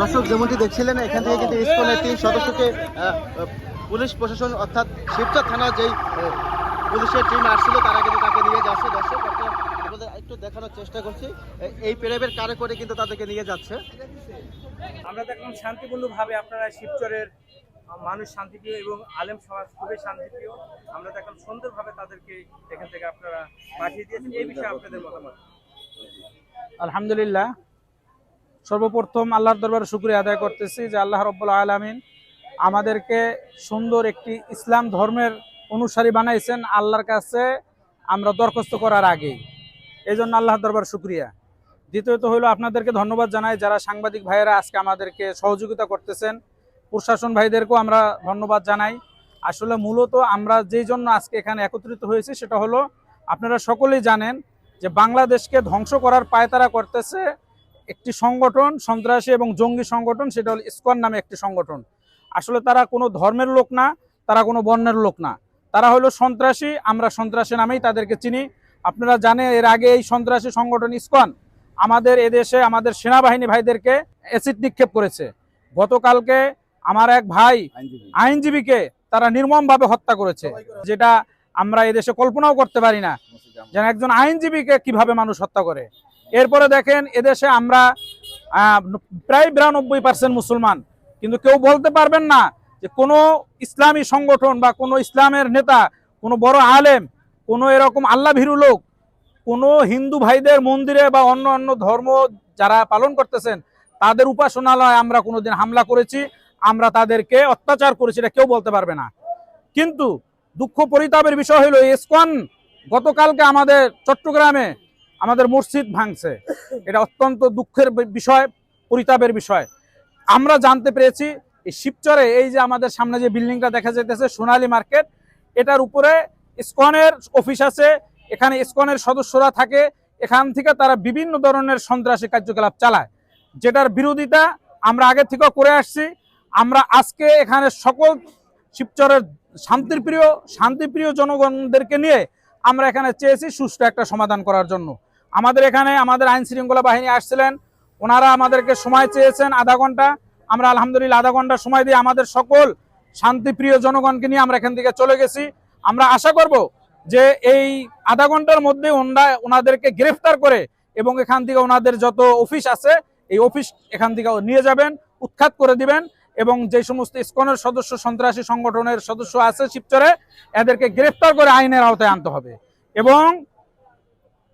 দর্শক যেমনটি দেখছিলেন এখান থেকে কিন্তু ইসকনের তিন সদস্যকে পুলিশ প্রশাসন অর্থাৎ শিবচর থানার যেই পুলিশের টিম আসছিল তারা কিন্তু তাকে নিয়ে যাচ্ছে। দর্শক আপনাদের একটু দেখানোর চেষ্টা করছি। এই প্রেমের কারে করে কিন্তু তাদেরকে নিয়ে যাচ্ছে। আমরা দেখলাম শান্তিপূর্ণভাবে আপনারা শিবচরের মানুষ শান্তিপ্রিয় এবং আলেম সমাজ খুবই শান্তিপ্রিয়। আমরা দেখলাম সুন্দরভাবে তাদেরকে এখান থেকে আপনারা পাঠিয়ে দিয়েছেন। এই বিষয়ে আপনাদের মতামত? আলহামদুলিল্লাহ। সর্বপ্রথম আল্লাহর দরবার শুক্রিয়া আদায় করতেছি যে আল্লাহ রব্বুল আলমিন আমাদেরকে সুন্দর একটি ইসলাম ধর্মের অনুসারী বানাইছেন আল্লাহর কাছে আমরা দরখাস্ত করার আগেই। এই জন্য আল্লাহর দরবার শুক্রিয়া। দ্বিতীয়ত হলো আপনাদেরকে ধন্যবাদ জানাই যারা সাংবাদিক ভাইয়েরা আজকে আমাদেরকে সহযোগিতা করতেছেন। প্রশাসন ভাইদেরকেও আমরা ধন্যবাদ জানাই। আসলে মূলত আমরা যেই জন্য আজকে এখানে একত্রিত হয়েছি সেটা হলো, আপনারা সকলেই জানেন যে বাংলাদেশকে ধ্বংস করার পায়তারা করতেছে একটি সংগঠন, সন্ত্রাসী এবং জঙ্গি সংগঠন, সেটা হলো ইসকন নামে একটি সংগঠন। আসলে তারা কোনো ধর্মের লোক না, তারা কোনো বর্ণের লোক না। তারা হলো সন্ত্রাসী, আমরা সন্ত্রাসী নামেই তাদেরকে চিনি। আপনারা জানেন এর আগে এই সন্ত্রাসী সংগঠন ইসকন আমাদের এদেশে আমাদের সেনাবাহিনী ভাইদেরকে অ্যাসিড নিক্ষেপ করেছে। গতকালকে আমার এক ভাই আইনজীবীকে তারা নির্মমভাবে হত্যা করেছে যেটা আমরা এদেশে কল্পনাও করতে পারি না যেন একজন আইনজীবীকে কীভাবে মানুষ হত্যা করে। এরপরে দেখেন এদেশে আমরা প্রায় বিরানব্বই পার্সেন্ট মুসলমান। কিন্তু কেউ বলতে পারবেন না যে কোনো ইসলামী সংগঠন বা কোনো ইসলামের নেতা কোনো বড় আলেম কোনো এরকম আল্লাহ ভীরু লোক কোনো হিন্দু ভাইদের মন্দিরে বা অন্য অন্য ধর্ম যারা পালন করতেছেন তাদের উপাসনালয় আমরা কোনোদিন হামলা করেছি। আমরা তাদেরকে অত্যাচার করেছি, এটা কেউ বলতে পারবে না। কিন্তু দুঃখ পরিতাপের বিষয় হলো ইসকন গতকালকে আমাদের চট্টগ্রামে আমাদের মসজিদ ভাঙছে। এটা অত্যন্ত দুঃখের বিষয়, পরিতাপের বিষয়। আমরা জানতে পেরেছি, এই শিবচরে এই যে আমাদের সামনে যে বিল্ডিংটা দেখা যাইতেছে, সোনালী মার্কেট, এটার উপরে ইসকনের অফিস আছে, এখানে ইসকনের সদস্যরা থাকে, এখান থেকে তারা বিভিন্ন ধরনের সন্ত্রাসী কার্যকলাপ চালায়। যেটার বিরোধিতা আমরা আগে থেকেও করে আসছি আমরা আজকে এখানে সকল শিবচরের শান্তিপ্রিয় শান্তিপ্রিয় জনগণদেরকে নিয়ে আমরা এখানে চেয়েছি সুষ্ঠু একটা সমাধান করার জন্য। আমাদের এখানে আমাদের আইন শৃঙ্খলা বাহিনী আসছিলেন, ওনারা আমাদেরকে সময় চেয়েছেন আধা ঘণ্টা। আমরা আলহামদুলিল্লাহ আধা ঘণ্টা সময় দিয়ে আমাদের সকল শান্তিপ্রিয় জনগণকে নিয়ে আমরা এখান থেকে চলে গেছি। আমরা আশা করব যে এই আধা ঘণ্টার মধ্যে ওনারা ওনাদেরকে গ্রেফতার করে এবং এখান থেকে ওনাদের যত অফিস আছে, এই অফিস এখান থেকে নিয়ে যাবেন, উৎখাত করে দিবেন। এবং যে সমস্ত ইসকনের সদস্য, সন্ত্রাসী সংগঠনের সদস্য আছে শিবচরে, এদেরকে গ্রেফতার করে আইনের আওতায় আনতে হবে। এবং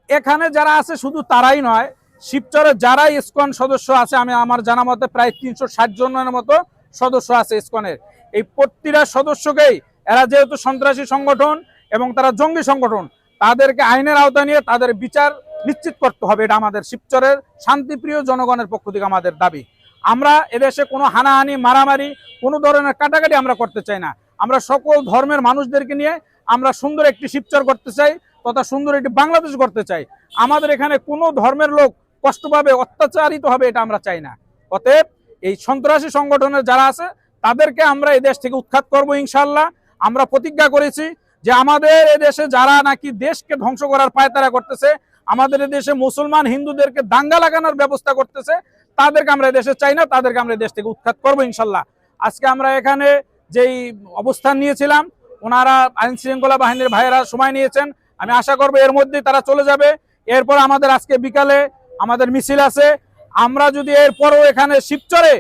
এখানে যারা আছে শুধু তারাই নয়, শিবচরে যারা ইসকন সদস্য আছে, আমি আমার জানা মতে প্রায় তিনশো ষাট জনের মতো সদস্য আছে ইসকনের। এই প্রতিটা সদস্যকেই এরা যেহেতু সন্ত্রাসী সংগঠন এবং তারা জঙ্গি সংগঠন, তাদেরকে আইনের আওতায় নিয়ে তাদের বিচার নিশ্চিত করতে হবে। এটা আমাদের শিবচরের শান্তিপ্রিয় জনগণের পক্ষ থেকে আমাদের দাবি। আমরা এদেশে কোনো হানাহানি, মারামারি, কোনো ধরনের কাটাকাটি আমরা করতে চাই না। আমরা সকল ধর্মের মানুষদেরকে নিয়ে আমরা সুন্দর একটি শিবচর করতে চাই তথা সুন্দর একটি বাংলাদেশ করতে চাই। আমাদের এখানে কোনো ধর্মের লোক কষ্ট পাবে অত্যাচারিত হবে এটা আমরা চাই না। অতএব এই সন্ত্রাসী সংগঠনের যারা আছে, তাদেরকে আমরা এই দেশ থেকে উৎখাত করব ইনশাল্লাহ আমরা প্রতিজ্ঞা করেছি যে আমাদের এদেশে যারা নাকি দেশকে ধ্বংস করার পায়তারা করতেছে আমাদের দেশে মুসলমান হিন্দুদেরকে দাঙ্গা লাগানোর ব্যবস্থা করতেছে, তাদেরকে আমরা দেশে চাই না, তাদেরকে আমরা দেশ থেকে উৎখাত করব ইনশাল্লাহ। আজকে আমরা এখানে যেই অবস্থান নিয়েছিলাম, ওনারা আইন শৃঙ্খলা বাহিনীর ভাইয়েরা সময় নিয়েছেন, আমি আশা করব এর মধ্যেই তারা চলে যাবে। এরপর আমাদের আজকে বিকালে আমাদের মিছিল আছে, আমরা যদি এরপরও এখানে শিবচরে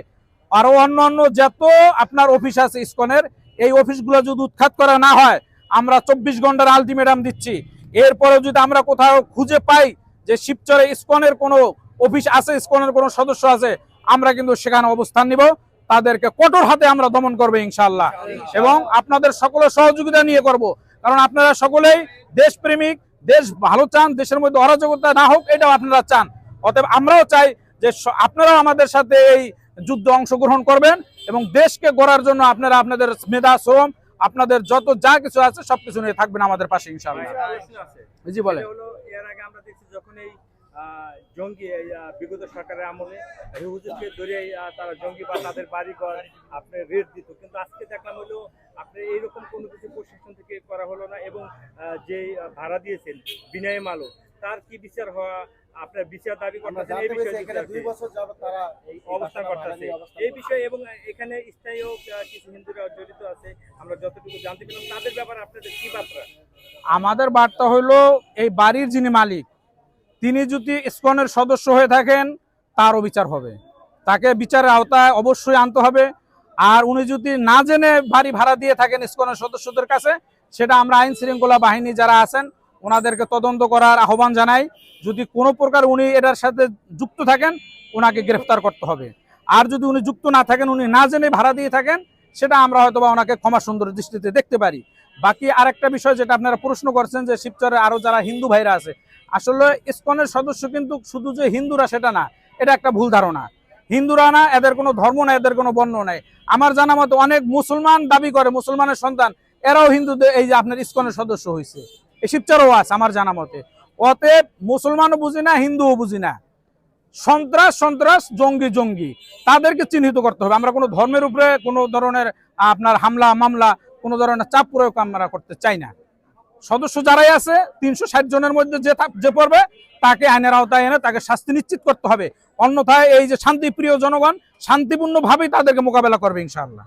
আরও অন্য অন্য যত আপনার অফিস আছে ইসকনের, এই অফিসগুলো যদি উৎখাত করা না হয়, আমরা চব্বিশ ঘণ্টার আলটিমেটাম দিচ্ছি। এরপরে যদি আমরা কোথাও খুঁজে পাই যে শিবচরে ইসকনের কোনো অফিস আছে, ইসকনের কোনো সদস্য আছে, আমরা কিন্তু সেখানে অবস্থান নিব। তাদেরকে কঠোর হাতে আমরা দমন করব ইনশাল্লাহ এবং আপনাদের সকলের সহযোগিতা নিয়ে করব। কারণ আপনারা সকলেই দেশপ্রেমিক, দেশ ভালো চান, দেশের মধ্যে অরাজকতা না হোক, এটাও আপনারা চান। অতএব আমরাও চাই যে স- আপনারা আমাদের সাথে এই যুদ্ধে অংশগ্রহণ করবেন এবং দেশকে গড়ার জন্য আপনারা আপনাদের মেধা, শ্রম আপনাদের যত যা কিছু আছে সবকিছু নিয়ে থাকবেন আমাদের পাশে ইনশাআল্লাহ। জি বলে এর আগে আমরা দেখছি যখন এই জঙ্গি বিগত সরকারের আমলে এই হুজুরকে ধরে তারা জঙ্গি বা তাদের বাড়ি ঘর আপনি রেট দিত। কিন্তু আজকে দেখলাম হলো আপনি এইরকম কোনো কিছু প্রশাসন থেকে করা হলো না এবং যে ভাড়া দিয়েছেন বিনয় মালো তার কি বিচার হওয়া আপনার বিচার দাবি করতেছেন এই বিষয়ে অবস্থান করতেছে। এই বিষয়ে এবং এখানে কিছু হিন্দুরা জড়িত আছে আমরা যতটুকু জানতে পেলাম তাদের ব্যাপারে আপনাদের কি বার্তা? আমাদের বার্তা হইল এই বাড়ির যিনি মালিক তিনি যদি ইসকনের সদস্য হয়ে থাকেন তারও বিচার হবে। তাকে বিচারের আওতায় অবশ্যই আনতে হবে। আর উনি যদি না জেনে বাড়ি ভাড়া দিয়ে থাকেন ইসকনের সদস্যদের কাছে সেটা আমরা আইন শৃঙ্খলা বাহিনী যারা আছেন ওনাদেরকে তদন্ত করার আহ্বান জানাই। যদি কোনো প্রকার উনি এটার সাথে যুক্ত থাকেন, ওনাকে গ্রেফতার করতে হবে। আর যদি উনি যুক্ত না থাকেন, উনি না জেনে ভাড়া দিয়ে থাকেন, সেটা আমরা হয়তো বা ওনাকে ক্ষমা সুন্দর দৃষ্টিতে দেখতে পারি। বাকি আরেকটা বিষয় যেটা আপনারা প্রশ্ন করছেন যে শিবচরে আরও যারা হিন্দু ভাইরা আছে, আসলে ইসকনের সদস্য কিন্তু শুধু যে হিন্দুরা সেটা না, এটা একটা ভুল ধারণা। হিন্দুরা না, এদের কোনো ধর্ম নাই, এদের কোনো বর্ণ নাই। আমার জানা মতো অনেক মুসলমান দাবি করে, মুসলমানের সন্তান, এরাও হিন্দুদের, এই যে আপনার ইসকনের সদস্য হয়েছে এই শিবচরও আছে আমার জানা মতে। অতএব মুসলমানও বুঝি না, হিন্দুও বুঝি না। সন্ত্রাস সন্ত্রাস, জঙ্গি জঙ্গি। তাদেরকে চিহ্নিত করতে হবে। আমরা কোনো ধর্মের উপরে কোনো ধরনের আপনার হামলা, মামলা, কোনো ধরনের চাপ প্রয়োগ আমরা করতে চাই না। সদস্য যারাই আছে, তিনশো ষাট জনের মধ্যে যে যে পড়বে, তাকে আইনের আওতায় এনে তাকে শাস্তি নিশ্চিত করতে হবে। অন্যথায় এই যে শান্তিপ্রিয় জনগণ, শান্তিপূর্ণভাবেই তাদেরকে মোকাবেলা করবে ইনশাআল্লাহ।